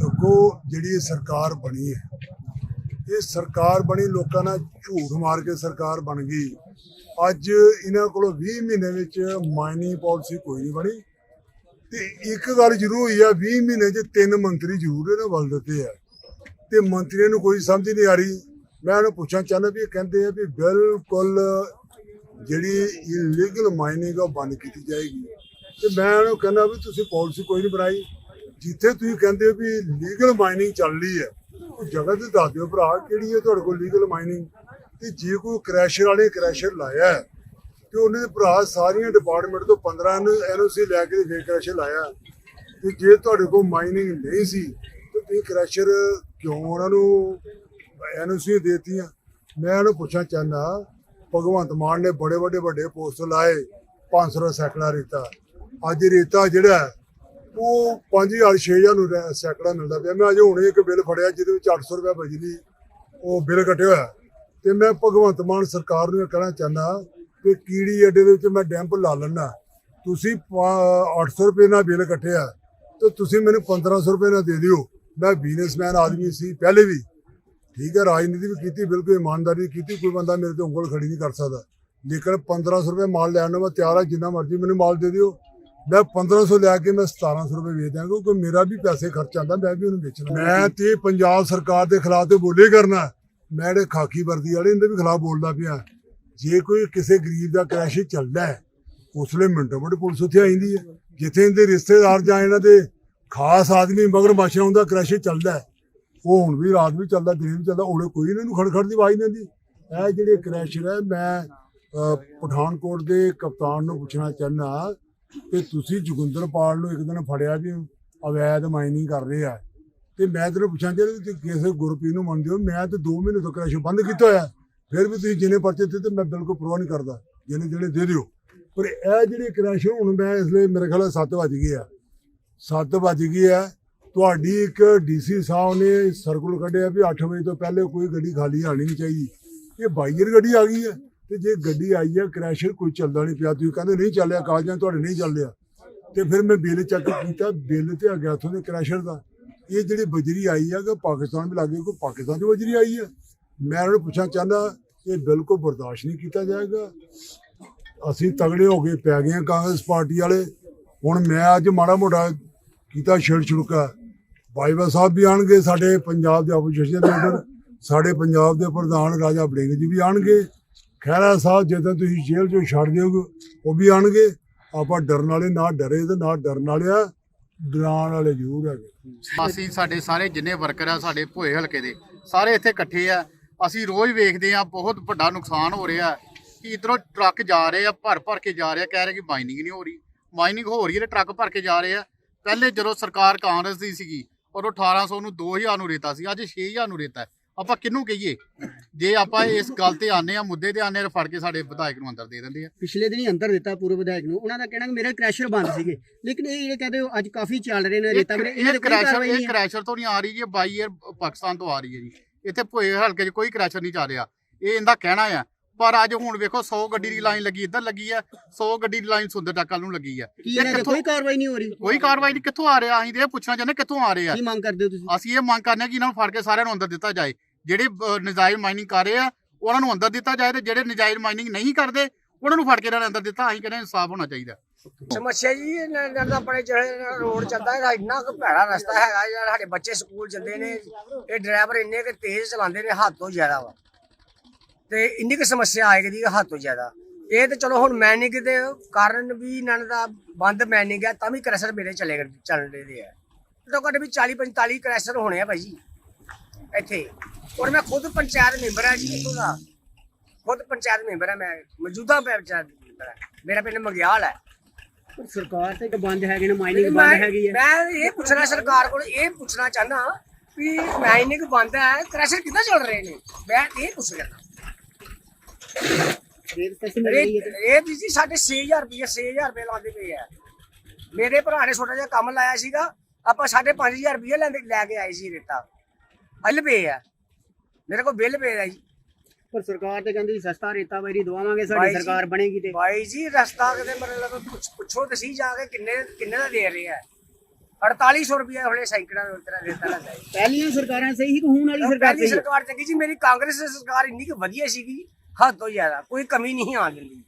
ਦੇਖੋ ਜਿਹੜੀ ਸਰਕਾਰ ਬਣੀ ਹੈ, ਇਹ ਸਰਕਾਰ ਬਣੀ, ਲੋਕਾਂ ਨਾਲ ਝੂਠ ਮਾਰ ਕੇ ਸਰਕਾਰ ਬਣ ਗਈ। ਅੱਜ ਇਹਨਾਂ ਕੋਲੋਂ 20 ਮਹੀਨੇ ਵਿੱਚ ਮਾਈਨਿੰਗ ਪਾਲਿਸੀ ਕੋਈ ਨਹੀਂ ਬਣੀ। ਤੇ ਇੱਕ ਗੱਲ ਜ਼ਰੂਰ ਹੋਈ ਆ 20 ਮਹੀਨੇ 'ਚ ਤਿੰਨ ਮੰਤਰੀ ਜ਼ਰੂਰ ਇਹਨਾਂ ਵੱਲ ਦਿੱਤੇ ਆ। ਤੇ ਮੰਤਰੀਆਂ ਨੂੰ ਕੋਈ ਸਮਝ ਨਹੀਂ ਆ ਰਹੀ। ਮੈਂ ਉਹਨੂੰ ਪੁੱਛਣਾ ਚਾਹੁੰਦਾ ਵੀ ਇਹ ਕਹਿੰਦੇ ਆ ਵੀ ਬਿਲਕੁਲ ਜਿਹੜੀ ਇਲੀਗਲ ਮਾਈਨਿੰਗ ਆ ਉਹ ਬੰਦ ਕੀਤੀ ਜਾਏਗੀ। ਤੇ ਮੈਂ ਉਹਨੂੰ ਕਹਿੰਦਾ ਵੀ ਤੁਸੀਂ ਪਾਲਿਸੀ ਕੋਈ ਨਹੀਂ ਬਣਾਈ। ਜਿੱਥੇ ਤੁਸੀਂ ਕਹਿੰਦੇ ਹੋ ਵੀ ਲੀਗਲ ਮਾਈਨਿੰਗ ਚੱਲ ਰਹੀ ਹੈ ਉਹ ਜਗ੍ਹਾ ਤੇ ਦੱਸ ਦਿਓ ਭਰਾ ਕਿਹੜੀ ਹੈ ਤੁਹਾਡੇ ਕੋਲ ਲੀਗਲ ਮਾਈਨਿੰਗ ਤੇ ਜੇ ਕੋਈ ਕ੍ਰੈਸ਼ਰ ਵਾਲੇ ਕ੍ਰੈਸ਼ਰ ਲਾਇਆ ਹੈ, ਤੇ ਉਹਨੇ ਦੇ ਭਰਾ ਸਾਰੀਆਂ ਡਿਪਾਰਟਮੈਂਟ ਤੋਂ 15 ਐਨਓਸੀ ਲੈ ਕੇ ਫੇਰ ਕ੍ਰੈਸ਼ਰ ਲਾਇਆ ਤੇ ਜੇ ਤੁਹਾਡੇ ਕੋਲ ਮਾਈਨਿੰਗ ਨਹੀਂ ਸੀ ਤੇ ਤੁਸੀਂ ਕ੍ਰੈਸ਼ਰ ਕਿਉਂ ਉਹਨਾਂ ਨੂੰ ਐਨਓਸੀ ਦੇਤੀਆਂ? ਮੈਂ ਉਹਨੂੰ ਪੁੱਛਣਾ ਚਾਹੁੰਦਾ ਭਗਵੰਤ ਮਾਨ ਨੇ ਬੜੇ ਵੱਡੇ ਵੱਡੇ ਪੋਸਟ ਲਾਏ 500 ਦਾ ਸੈਕੜਾ ਰੇਤਾ। ਅੱਜ ਰੇਤਾ ਜਿਹੜਾ ਹੈ, ਉਹ 5000 6000 ਨੂੰ ਰੈ- ਸੈਕੜਾ ਮਿਲਦਾ ਪਿਆ। ਮੈਂ ਅਜੇ ਹੁਣੇ ਇੱਕ ਬਿੱਲ ਫੜਿਆ ਜਿਹਦੇ ਵਿੱਚ 800 ਰੁਪਏ ਬਿਜਲੀ ਉਹ ਬਿੱਲ ਕੱਟਿਆ ਹੋਇਆ। ਤੇ ਮੈਂ ਭਗਵੰਤ ਮਾਨ ਸਰਕਾਰ ਨੂੰ ਇਹ ਕਹਿਣਾ ਚਾਹੁੰਦਾ ਕਿ ਕੀੜੀ ਅੱਡੇ ਦੇ ਵਿੱਚ ਮੈਂ ਡੈਂਪ ਲਾ ਲੈਣਾ ਤੁਸੀਂ ਪਾ- 800 ਰੁਪਏ ਨਾਲ ਬਿੱਲ ਕੱਟਿਆ ਤੇ ਤੁਸੀਂ ਮੈਨੂੰ 1500 ਰੁਪਏ ਨਾਲ ਦੇ ਦਿਓ। ਮੈਂ ਬਿਜ਼ਨਸਮੈਨ ਆਦਮੀ ਸੀ ਪਹਿਲੇ ਵੀ। ਠੀਕ ਹੈ, ਰਾਜਨੀਤੀ ਵੀ ਕੀਤੀ, ਬਿਲਕੁਲ ਇਮਾਨਦਾਰੀ ਕੀਤੀ, ਕੋਈ ਬੰਦਾ ਮੇਰੇ ਤੇ ਉਂਗਲ ਖੜੀ ਨਹੀਂ ਕਰ ਸਕਦਾ। ਲੇਕਿਨ 1500 ਰੁਪਏ ਮਾਲ ਲੈਣ ਨੂੰ ਮੈਂ ਤਿਆਰ ਹਾਂ, ਜਿੰਨਾ ਮਰਜ਼ੀ ਮੈਨੂੰ ਮਾਲ ਦੇ ਦਿਓ। ਮੈਂ 1500 ਲੈ ਕੇ ਮੈਂ 1700 ਰੁਪਏ ਵੇਚ ਦਿਆਂਗਾ, ਕਿਉਂਕਿ ਮੇਰਾ ਵੀ ਪੈਸੇ ਖਰਚ ਆਉਂਦਾ, ਮੈਂ ਵੀ ਉਹਨੂੰ ਵੇਚਣਾ। ਮੈਂ ਤੇ ਪੰਜਾਬ ਸਰਕਾਰ ਦੇ ਖਿਲਾਫ ਤੇ ਬੋਲੇ ਕਰਨਾ ਮੈਂ ਜਿਹੜੇ ਖਾਕੀ ਵਰਦੀ ਵਾਲੇ, ਇਹਦੇ ਵੀ ਖਿਲਾਫ ਬੋਲਦਾ ਪਿਆ। ਜੇ ਕੋਈ ਕਿਸੇ ਗਰੀਬ ਦਾ ਕ੍ਰੈਸ਼ ਚੱਲਦਾ ਹੈ, ਉਸ ਵੇਲੇ ਮਿੰਟੋ ਮਿੰਟ ਪੁਲਿਸ ਉੱਥੇ ਆਈਂਦੀ ਹੈ। ਜਿੱਥੇ ਇਹਦੇ ਰਿਸ਼ਤੇਦਾਰ ਜਾਂ ਇਹਨਾਂ ਦੇ ਖਾਸ ਆਦਮੀ ਮਗਰ ਮਾਸ਼ਾ ਹੁੰਦਾ ਕ੍ਰੈਸ਼ ਚੱਲਦਾ ਹੈ ਉਹ ਹੁਣ ਵੀ ਰਾਤ ਵੀ ਚੱਲਦਾ, ਦਿਨ ਵੀ ਚੱਲਦਾ ਉਹਨੇ ਕੋਈ ਇਹਨਾਂ ਨੂੰ ਖੜਖੜ ਦੀ ਆਵਾਜ਼ ਨਹੀਂ ਆਉਂਦੀ। ਇਹ ਜਿਹੜੇ ਕ੍ਰੈਸ਼ਰ ਹੈ ਮੈਂ ਪਠਾਨਕੋਟ ਦੇ ਕਪਤਾਨ ਨੂੰ ਪੁੱਛਣਾ ਚਾਹੁੰਦਾ ਕਿ ਤੁਸੀਂ ਜੋਗਿੰਦਰਪਾਲ ਨੂੰ ਇੱਕ ਦਿਨ ਫੜਿਆ ਵੀ ਅਵੈਧ ਮਾਈਨਿੰਗ ਕਰ ਰਹੇ ਆ। ਤੇ ਮੈਂ ਤੈਨੂੰ ਪੁੱਛਾਂ ਜੇ ਤੁਸੀਂ ਕਿਸੇ ਗੁਰਪ੍ਰੀਤ ਨੂੰ ਮੰਨਦੇ ਹੋ, ਮੈਂ ਤੇ 2 ਮਹੀਨੇ ਤੋਂ ਕ੍ਰੈਸ਼ ਬੰਦ ਕੀਤਾ ਹੋਇਆ। ਫਿਰ ਵੀ ਤੁਸੀਂ ਜਿੰਨੇ ਪਰਚੇ ਦਿੱਤੇ ਤੇ ਮੈਂ ਬਿਲਕੁਲ ਪ੍ਰਵਾਹ ਨਹੀਂ ਕਰਦਾ। ਜਿਹਨੇ ਜਿਹੜੇ ਦੇ ਦਿਓ। ਪਰ ਇਹ ਜਿਹੜੇ ਕ੍ਰੈਸ਼ ਹੁਣ ਮੈਂ ਇਸ ਲਈ ਮੇਰੇ ਖਿਆਲ 7 ਵੱਜ ਗਏ ਆ। 7 ਵੱਜ ਗਏ ਆ। ਤੁਹਾਡੀ ਇੱਕ ਡੀਸੀ ਸਾਹਿਬ ਨੇ ਸਰਕਲ ਕੱਢਿਆ ਵੀ 8 ਵਜੇ ਤੋਂ ਪਹਿਲੇ ਕੋਈ ਗੱਡੀ ਖਾਲੀ ਆਣੀ ਨਹੀਂ ਚਾਹੀਦੀ। ਇਹ ਬਾਈਅਰ ਗੱਡੀ ਆ ਗਈ ਹੈ ਤੇ ਜੇ ਗੱਡੀ ਆਈ ਹੈ ਕ੍ਰੈਸ਼ਰ ਕੋਈ ਚੱਲਦਾ ਨਹੀਂ ਪਿਆ। ਤੁਸੀਂ ਕਹਿੰਦੇ ਨਹੀਂ ਚੱਲਿਆ ਕਾਗਜ਼ਾਂ ਤੁਹਾਡੇ ਨਹੀਂ ਚੱਲਿਆ ਤੇ ਫਿਰ ਮੈਂ ਬਿੱਲ ਚੈੱਕ ਕੀਤਾ, ਬਿੱਲ ਤੇ ਆ ਗਿਆ ਉੱਥੋਂ ਦੇ ਕ੍ਰੈਸ਼ਰ ਦਾ। ਇਹ ਜਿਹੜੀ ਬਜਰੀ ਆਈ ਹੈ ਕਿ ਪਾਕਿਸਤਾਨ ਵੀ ਲੱਗੇ ਕੋਈ ਪਾਕਿਸਤਾਨ ਦੀ ਬਜਰੀ ਆਈ ਹੈ ਮੈਂ ਉਹਨਾਂ ਨੂੰ ਪੁੱਛਣਾ ਚਾਹੁੰਦਾ, ਇਹ ਬਿਲਕੁਲ ਬਰਦਾਸ਼ਤ ਨਹੀਂ ਕੀਤਾ ਜਾਏਗਾ? ਅਸੀਂ ਤਗੜੇ ਹੋ ਕੇ ਪੈ ਗਏ ਹਾਂ ਕਾਂਗਰਸ ਪਾਰਟੀ ਵਾਲੇ। ਹੁਣ ਮੈਂ ਅੱਜ ਮਾੜਾ ਮੋਟਾ ਕੀਤਾ ਛੇੜ ਛੁੜਕਾ ਬਾਈਵਾ ਸਾਹਿਬ ਵੀ ਆਣਗੇ, ਸਾਡੇ ਪੰਜਾਬ ਦੇ ਆਪੋਜੀਸ਼ਨ ਦੇ ਲੀਡਰ ਸਾਡੇ ਪੰਜਾਬ ਦੇ ਪ੍ਰਧਾਨ ਰਾਜਾ ਬੜਿੰਗ ਜੀ ਵੀ ਆਣਗੇ। ਖਹਿਰਾ ਸਾਹਿਬ ਜਦੋਂ ਤੁਸੀਂ ਜੇਲ੍ਹ ਚੋਂ ਛੱਡ ਦਿਓਗੇ, ਉਹ ਵੀ ਆਣਗੇ। ਆਪਾਂ ਡਰਨ ਵਾਲੇ, ਨਾ ਡਰੇ ਤੇ ਨਾ ਡਰਨ ਵਾਲਿਆ, ਡਰਾਉਣ ਵਾਲੇ ਜ਼ਰੂਰ ਹੈਗੇ। ਅਸੀਂ ਸਾਡੇ ਸਾਰੇ ਜਿੰਨੇ ਵਰਕਰ ਆ, ਸਾਡੇ ਭੋਏ ਹਲਕੇ ਦੇ, ਸਾਰੇ ਇੱਥੇ ਇਕੱਠੇ ਆ। ਅਸੀਂ ਰੋਜ਼ ਵੇਖਦੇ ਆ, ਬਹੁਤ ਵੱਡਾ ਨੁਕਸਾਨ ਹੋ ਰਿਹਾ। ਕਿ ਇਧਰੋਂ ਟਰੱਕ ਜਾ ਰਹੇ ਆ, ਭਰ ਭਰ ਕੇ ਜਾ ਰਹੇ ਆ, ਕਹਿ ਰਹੇ ਕਿ ਮਾਈਨਿੰਗ ਨਹੀਂ ਹੋ ਰਹੀ। ਮਾਈਨਿੰਗ ਹੋ ਰਹੀ ਹੈ ਤੇ ਟਰੱਕ ਭਰ ਕੇ ਜਾ ਰਹੇ ਆ। ਪਹਿਲੇ ਜਦੋਂ ਸਰਕਾਰ ਕਾਂਗਰਸ ਦੀ ਸੀਗੀ ਉਦੋਂ 1800 ਨੂੰ 2000 ਨੂੰ ਰੇਤਾ ਸੀ ਅੱਜ 6000 ਨੂੰ ਰੇਤਾ ਹੈ। ਆਪਾਂ ਕਿਹਨੂੰ ਕਹੀਏ? ਜੇ ਆਪਾਂ ਇਸ ਗੱਲ ਤੇ ਆਨੇ ਆ ਮੁੱਦੇ ਤੇ ਆਨੇ ਆ ਫੜ ਕੇ ਸਾਡੇ ਵਿਧਾਇਕ ਨੂੰ ਅੰਦਰ ਦੇ ਦਿੰਦੇ ਆ। ਪਿਛਲੇ ਦਿਨੀ ਅੰਦਰ ਦਿੱਤਾ ਪੂਰਵ ਵਿਧਾਇਕ ਨੂੰ। ਉਹਨਾਂ ਦਾ ਕਹਿਣਾ ਕਿ ਮੇਰੇ ਕ੍ਰੈਸ਼ਰ ਬੰਦ ਸੀਗੇ। ਲੇਕਿਨ ਇਹ ਜਿਹੜੇ ਕਹਿੰਦੇ ਅੱਜ ਕਾਫੀ ਚੱਲ ਰਹੇ ਨੇ ਰੇਤਾ ਇਹਨਾਂ ਇਹ ਕ੍ਰੈਸ਼ਰ ਇਹ ਹੈ। ਕ੍ਰੈਸ਼ਰ ਤੋਂ ਨਹੀਂ ਆ ਰਹੀ ਜੀ ਬਾਈ 에ਅਰ ਪਾਕਿਸਤਾਨ ਤੋਂ ਆ ਰਹੀ ਹੈ ਜੀ। ਇੱਥੇ ਭੋਏ ਹਲਕੇ 'ਚ ਕੋਈ ਕ੍ਰੈਸ਼ਰ ਨਹੀਂ ਚੱਲ ਰਿਹਾ। ਇਹ ਇਹਦਾ ਕਹਿਣਾ ਆ ਪਰ ਅੱਜ ਹੁਣ ਵੇਖੋ 100 ਗੱਡੀ ਦੀ ਲਾਈਨ ਲੱਗੀ ਇੱਧਰ ਲੱਗੀ ਆ 100 ਗੱਡੀ ਦੀ ਲਾਈਨ ਸੁੰਦਰ ਟੱਕਲ ਨੂੰ ਲੱਗੀ ਆ। ਕੀ ਇਹਨਾਂ ਕੋਈ ਕਾਰਵਾਈ ਨਹੀਂ ਹੋ ਰਹੀ? ਕੋਈ ਕਾਰਵਾਈ ਨਹੀਂ ਕਿੱਥੋਂ ਆ ਰਿਹਾ? ਅਸੀਂ ਤੇ ਇਹ ਪੁੱਛਣਾ ਚਾਹੁੰਦੇ ਕਿੱਥੋਂ ਆ ਰਹੇ? ਆ ਕੀ ਮੰਗ ਕਰਦੇ ਹੋ ਤੁਸੀਂ? ਅਸੀਂ ਇਹ ਮੰਗ ਕਰਨੇ ਕਿ ਇਹਨਾਂ ਨੂੰ ਫੜ ਕੇ ਸਾਰਿਆਂ ਨੂੰ ਅੰਦਰ ਦਿੱਤਾ ਜਾਏ। ਜਿਹੜੇ ਨਜਾਇਜ਼ ਮਾਈਨਿੰਗ ਕਰ ਰਹੇ ਆ ਉਹਨਾਂ ਨੂੰ ਅੰਦਰ ਦਿੱਤਾ ਜਾਏ ਤੇ ਜਿਹੜੇ ਨਜਾਇਜ਼ ਮਾਈਨਿੰਗ ਨਹੀਂ ਕਰਦੇ ਉਹਨਾਂ ਨੂੰ ਫੜ ਕੇ ਇਹਨਾਂ ਦੇ ਅੰਦਰ ਦਿੱਤਾ। ਅਸੀਂ ਕਹਿੰਦੇ ਇਨਸਾਫ ਹੋਣਾ ਚਾਹੀਦਾ। ਸਮੱਸਿਆ ਜੀ ਇਹਨਾਂ ਦਾ ਆਪਣੇ ਜਿਹੜੇ ਰੋਡ ਚੱਲਦਾ ਹੈ ਇੰਨਾ ਕੁ ਭੈੜਾ ਰਸਤਾ ਹੈਗਾ ਯਾਰ ਸਾਡੇ ਬੱਚੇ ਸਕੂਲ ਜਾਂਦੇ ਨੇ ਇਹ ਡਰਾਈਵਰ ਇੰਨੇ ਕਿ ਤੇਜ਼ ਚਲਾਉਂਦੇ ਨੇ ਹੱਦ ਤੋਂ ਜ਼ਿਆਦਾ ਵਾ। ਤੇ ਇੰਨੀ ਕੁ ਸਮੱਸਿਆ ਆਏਗੀ ਦੀ ਹੱਦ ਤੋਂ ਜ਼ਿਆਦਾ। ਇਹ ਤੇ ਚਲੋ ਹੁਣ ਮੈਨਿੰਗ ਦੇ ਕਾਰਨ ਵੀ ਇਹਨਾਂ ਦਾ ਬੰਦ ਮੈਨਿੰਗ ਹੈ ਤਾਂ ਵੀ ਕ੍ਰੈਸ਼ਰ ਮੇਰੇ ਚਲੇ ਚੱਲ ਰਹੇ ਆ। ਘੱਟੋ ਘੱਟ ਵੀ 40 45 ਕ੍ਰੈਸ਼ਰ ਹੋਣੇ ਆ ਭਾਈ ਇੱਥੇ। ਔਰ ਮੈਂ ਖੁਦ ਪੰਚਾਇਤ ਮੈਂਬਰ ਆ ਜੀ ਇੱਥੋਂ ਦਾ। ਖੁਦ ਪੰਚਾਇਤ ਮੈਂਬਰ ਆ ਮੈਂ ਮੌਜੂਦਾ ਪੰਚਾਇਤ ਮੈਂਬਰ ਆ। ਮੇਰਾ ਪਿੰਡ ਮਗਿਆਲ ਹੈ ਪਰ ਸਰਕਾਰ ਤੇ ਬੰਦ ਹੈਗੇ ਨੇ ਮਾਈਨਿੰਗ ਮੈਂ ਬੰਦ ਹੈਗੀ ਹੈ ਮੈਂ ਇਹ ਪੁੱਛਣਾ ਸਰਕਾਰ ਕੋਲ ਇਹ ਪੁੱਛਣਾ ਚਾਹਨਾ ਵੀ ਮਾਈਨਿੰਗ ਬੰਦ ਹੈ ਕ੍ਰੈਸ਼ਰ ਕਿੱਦਾਂ ਚੱਲ ਰਹੇ ਨੇ? ਮੈਂ ਇਹ ਪੁੱਛ ਰਿਹਾ। ਰੇਤ ਪੈਸੇ ਮਿਲ ਰਹੀ ਹੈ ਇਹ ਇਹ ਜੀ ਸਾਡੇ 6000 ਰੁਪਏ 6000 ਰੁਪਏ ਲਾਉਂਦੇ ਪਏ ਆ। ਮੇਰੇ ਭਰਾ ਨੇ ਛੋਟਾ ਜਿਹਾ ਕੰਮ ਲਾਇਆ ਸੀਗਾ ਆਪਾਂ 5500 ਰੁਪਏ ਲੈਂਦੇ ਲੈ ਕੇ ਆਏ ਸੀ ਰੇਤਾ। ਹੱਲ ਪਏ ਆ। ਮੇਰੇ ਕੋਲ ਬਿੱਲ ਪਏ ਆ ਜੀ। ਪਰ ਸਰਕਾਰ ਤੇ ਕਹਿੰਦੀ ਸਸਤਾ ਰੇਤਾ ਵੈਰੀ ਦਵਾਵਾਂਗੇ ਸਾਡੀ ਸਰਕਾਰ ਬਣੇਗੀ ਤੇ। ਬਾਈ ਜੀ ਰਸਤਾ ਕਿਤੇ ਮਤਲਬ ਪੁੱਛ- ਪੁੱਛੋ ਤੇ ਸਹੀ ਜਾ ਕੇ ਕਿੰਨੇ ਕਿੰਨੇ ਦਾ ਦੇ ਰਹੇ ਆ। 4800 ਰੁਪਏ ਹੁਣੇ ਸੈਂਕੜਾ ਉੱਤੇ ਰੇਤਾ ਲੈਂਦਾ ਪਹਿਲੀਆਂ ਸਰਕਾਰਾਂ ਸਹੀ ਸੀ ਕਿ ਹੁਣ ਵਾਲੀ ਸਰਕਾਰ ਪਹਿਲੀ ਸਹੀ ਹੈ? ਸਰਕਾਰ ਚੰਗੀ ਜੀ ਮੇਰੀ ਕਾਂਗਰਸ ਸਰਕਾਰ ਇੰਨੀ ਕਿ ਵਧੀਆ ਸੀਗੀ। ਹੱਦ ਤੋਂ ਜ਼ਿਆਦਾ ਕੋਈ ਕਮੀ ਨਹੀਂ ਆਉਣ ਦਿੰਦੀ।